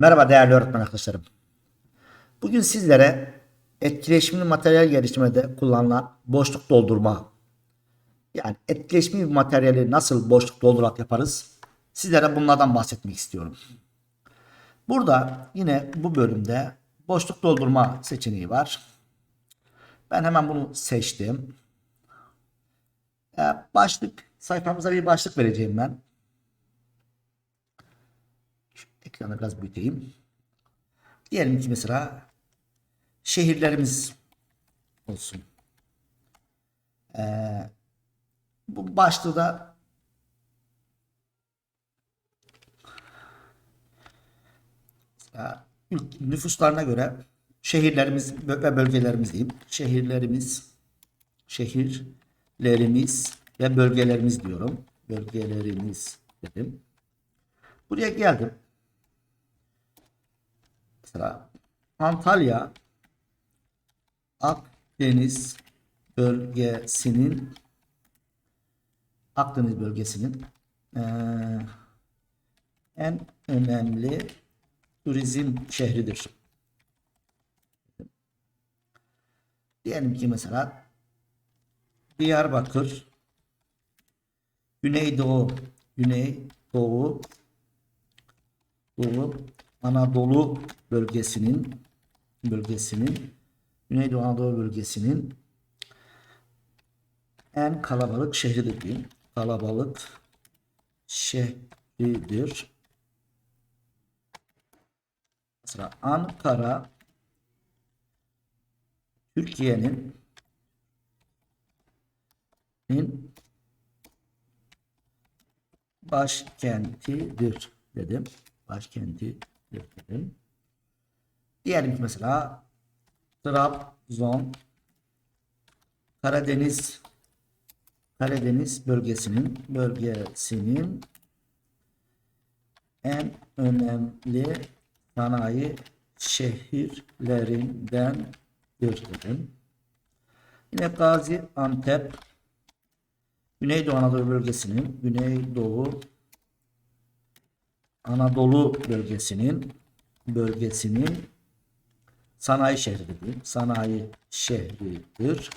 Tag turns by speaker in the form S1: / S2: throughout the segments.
S1: Merhaba değerli öğretmen arkadaşlarım. Bugün sizlere etkileşimli materyal geliştirmede kullanılan boşluk doldurma yani etkileşimli bir materyali nasıl boşluk doldurarak yaparız? Sizlere bunlardan bahsetmek istiyorum. Burada yine bu bölümde boşluk doldurma seçeneği var. Ben hemen bunu seçtim. Başlık sayfamıza bir başlık vereceğim ben. Şu ekranı biraz büyüteyim. Diyelim ki mesela şehirlerimiz olsun. Ee, bu başlığı da nüfuslarına göre şehirlerimiz ve bölgelerimiz diyeyim. Şehirlerimiz, şehirlerimiz ve bölgelerimiz diyorum. Bölgelerimiz dedim. Buraya geldim. Mesela Antalya Akdeniz bölgesinin Akdeniz bölgesinin eee, en önemli turizm şehridir. Diyelim ki mesela Diyarbakır Güneydoğu Güneydoğu Doğu Anadolu bölgesinin bölgesinin Güneydoğu Anadolu bölgesinin en kalabalık şehridir diyeyim. Kalabalık şehridir. Mesela Ankara Türkiye'nin in başkentidir dedim. Başkentidir dedim. Diyelim ki mesela Trabzon Karadeniz Karadeniz bölgesinin bölgesinin en önemli sanayi şehirlerindendir dedim. Yine Gaziantep Güneydoğu Anadolu bölgesinin Güneydoğu Anadolu bölgesinin bölgesinin sanayi şehridir. Sanayi şehridir.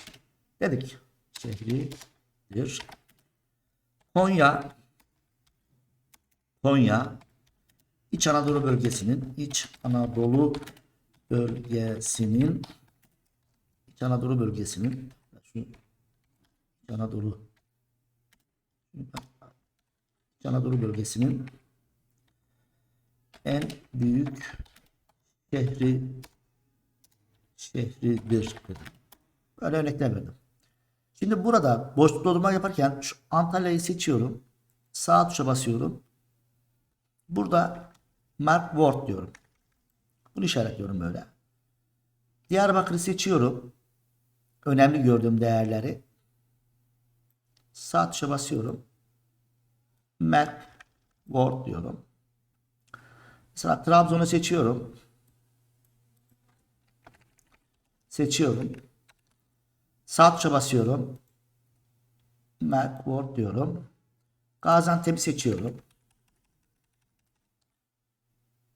S1: Dedik. Şehridir. Konya Konya İç Anadolu bölgesinin İç Anadolu bölgesinin İç Anadolu bölgesinin İç Anadolu İç Anadolu bölgesinin en büyük şehri şehridir dedim. Böyle örnekler verdim. Şimdi burada boşluk doldurma yaparken şu Antalya'yı seçiyorum. Sağ tuşa basıyorum. Burada Mark Word diyorum. Bunu işaretliyorum böyle. Diyarbakır'ı seçiyorum. Önemli gördüğüm değerleri. Sağ tuşa basıyorum. Mark Word diyorum. Mesela Trabzon'u seçiyorum. Seçiyorum. Sağ tuşa basıyorum. Mark Word diyorum. Gaziantep'i seçiyorum.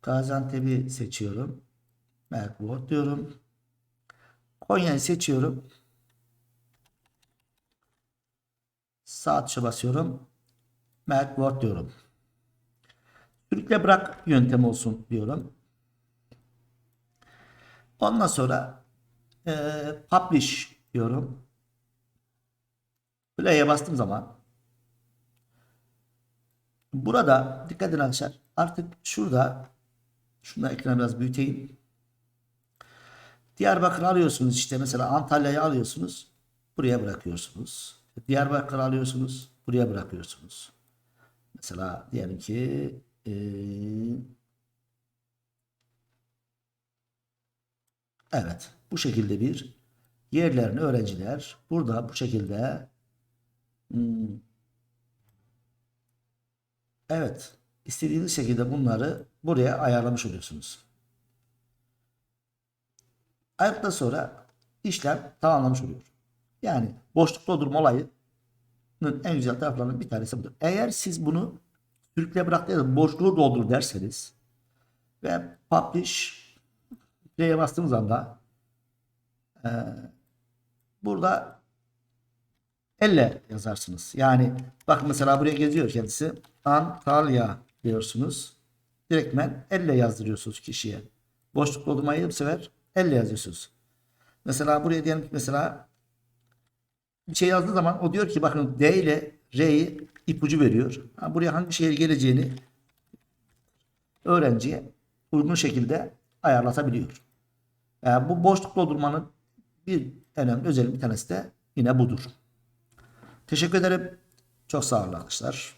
S1: Gaziantep'i seçiyorum. Mark Word diyorum. Konya'yı seçiyorum. Sağ tuşa basıyorum. Mark Word diyorum. Sürükle bırak yöntemi olsun diyorum. Ondan sonra eee, publish diyorum. Play'e bastığım zaman burada dikkat edin arkadaşlar. Artık şurada şunu ekranı biraz büyüteyim. Diyarbakır alıyorsunuz işte mesela Antalya'yı alıyorsunuz. Buraya bırakıyorsunuz. Diyarbakır alıyorsunuz. Buraya bırakıyorsunuz. Mesela diyelim ki eee, evet bu şekilde bir yerlerini öğrenciler burada bu şekilde hmm, evet istediğiniz şekilde bunları buraya ayarlamış oluyorsunuz. Ayırdıktan sonra işlem tamamlamış oluyor. Yani boşluk doldurma olayının en güzel taraflarından bir tanesi budur. Eğer siz bunu sürükle bırak da boşluğu doldur derseniz ve publish play'e bastığınız anda e, burada elle yazarsınız. Yani bak mesela buraya geziyor kendisi. Antalya diyorsunuz. Direktmen elle yazdırıyorsunuz kişiye. Boşluk doldurmayı bu sefer elle yazıyorsunuz. Mesela buraya diyelim mesela bir şey yazdığı zaman o diyor ki bakın D ile R'yi ipucu veriyor. Ha, buraya hangi şehir geleceğini öğrenciye uygun şekilde ayarlatabiliyor. Yani bu boşluk doldurmanın bir önemli özelliği bir tanesi de yine budur. Teşekkür ederim. Çok sağ olun arkadaşlar.